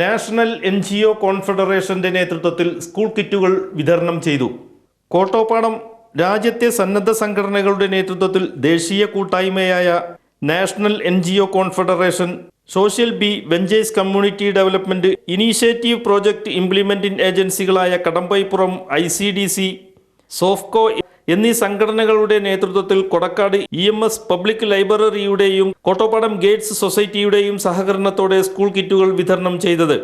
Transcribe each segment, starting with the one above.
National N G O കോൺഫെഡറേഷന്റെ നേതൃത്വത്തിൽ school കിറ്റുകൾ വിതരണം ചെയ്തു. കോട്ടോപ്പാടം രാജ്യത്തെ സന്നദ്ധ സംഘടനകളുടെ നേതൃത്വത്തിൽ ദേശീയ കൂട്ടായ്മയായ national N G O confederation social B ventures community development initiative project implementing ഏജൻസികളായ Kadambaipuram I C D C Sofco എന്നീ സംഘടനകളുടെ നേതൃത്വത്തിൽ Kodakkad E M S public ലൈബ്രറിയുടെയും Kottopadam Gates സൊസൈറ്റിയുടെയും സഹകരണത്തോടെ സ്കൂൾ കിറ്റുകൾ വിതരണം ചെയ്തത്.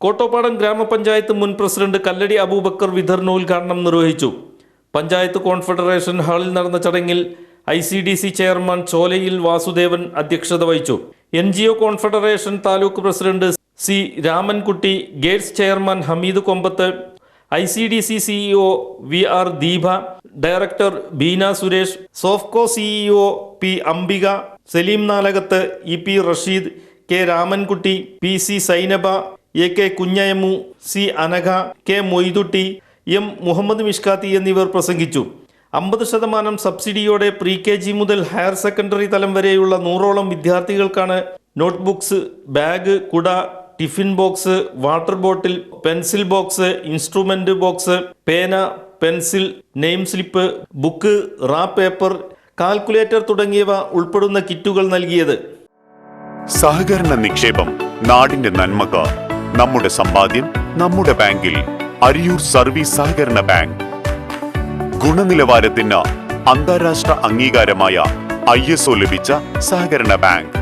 കോട്ടോപ്പാടം ഗ്രാമപഞ്ചായത്ത് മുൻ പ്രസിഡന്റ് കല്ലടി അബൂബക്കർ വിതരണോദ്ഘാടനം നിർവഹിച്ചു. പഞ്ചായത്ത് കോൺഫെഡറേഷൻ ഹാളിൽ നടന്ന ചടങ്ങിൽ I C D C chairman Cholayil Vasudevan അധ്യക്ഷത വഹിച്ചു. N G O confederation taluk president C Ramankutty Gates chairman Hameed Kombath I C D C CEO V R Deepa director Beena Suresh Sofco CEO P Ambika Saleem Nalakath E P Rasheed K Ramankutty P C Sainaba A K Kunhayamu C Anagha K Moidutty M Muhammad Mishkathi എന്നിവർ പ്രസംഗിച്ചു. അമ്പത് ശതമാനം സബ്സിഡിയോടെ pre K G മുതൽ higher secondary തലം വരെയുള്ള നൂറോളം വിദ്യാർത്ഥികൾക്കാണ് നോട്ട്ബുക്സ് ബാഗ് കുട tiffin box water bottle pencil box instrument box പേന പെൻസിൽ നെയിം സ്ലിപ്പ് ബുക്ക് റാ പേപ്പർ കാൽക്കുലേറ്റർ തുടങ്ങിയവ ഉൾപ്പെടുന്ന കിറ്റുകൾ നൽകിയത്. സഹകരണ നിക്ഷേപം നാടിന്റെ നന്മക നമ്മുടെ സമ്പാദ്യം നമ്മുടെ ബാങ്കിൽ അരിയൂർ സർവീസ് സഹകരണ ബാങ്ക്. ഗുണനിലവാരത്തിന് അന്താരാഷ്ട്ര അംഗീകാരമായ ഐ ലഭിച്ച സഹകരണ ബാങ്ക്.